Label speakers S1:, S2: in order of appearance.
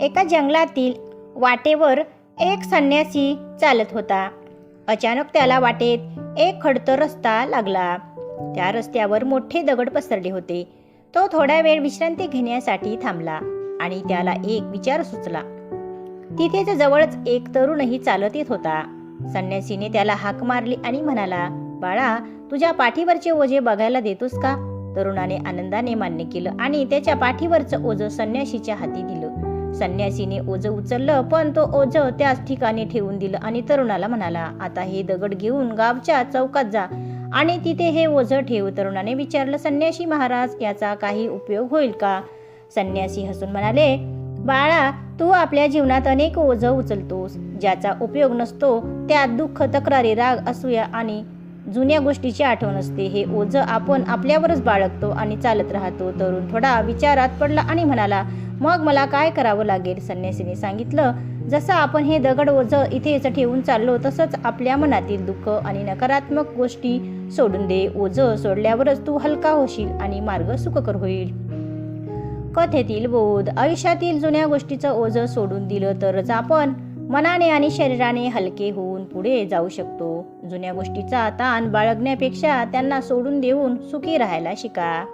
S1: एका जंगलातील वाटेवर एक संन्यासी चालत होता. अचानक त्याला वाटेत एक खडतर रस्ता लागला. त्या रस्त्यावर मोठे दगड पसरले होते. तो थोडा वेळ विश्रांती घेण्यासाठी थांबला आणि त्याला एक विचार सुचला. तिथेच जवळच एक तरुणही चालत येत होता. संन्यासीने त्याला हाक मारली आणि म्हणाला बाळा तुझ्या पाठीवरचे ओझे बघायला देतोस का? तरुणाने आनंदाने मान्य केलं आणि त्याच्या पाठीवरचं ओझं संन्याशीच्या हाती दिलं. संन्यासीने ओझं उचललं पण तो ओझं त्याच ठिकाणी ठेवून दिलं आणि तरुणाला म्हणाला आता हे दगड घेऊन गावच्या चौकात जा. आणि तिथे हे ओझं ठेव तरुणाने विचारलं संन्यासी महाराज याचा काही उपयोग होईल का? संन्यासी हसून म्हणाले बाळा तू आपल्या जीवनात अनेक ओझं उचलतोस ज्याचा उपयोग नसतो त्यात दुःख तक्रारी राग असूया आणि जुन्या गोष्टीची आठवण असते. हे ओझं आपण आपल्यावरच बाळगतो आणि चालत राहतो. तरुण थोडा विचारात पडला आणि म्हणाला मग मला काय करावं लागेल? संन्यासीने सांगितलं जसं आपण हे दगड ओझं इथेच ठेवून चाललो तसंच आपल्या मनातील दुःख आणि नकारात्मक गोष्टी सोडून दे. ओझं सोडल्यावरच तू हलका होशील आणि मार्ग सुखकर होईल. कथेतील बोध. आयुष्यातील जुन्या गोष्टीचं ओझं सोडून दिलं तरच आपण मनाने आणि शरीराने हलके होऊन पुढे जाऊ शकतो. जुन्या गोष्टीचा ताण बाळगण्यापेक्षा त्यांना सोडून देऊन सुखी राहायला शिका.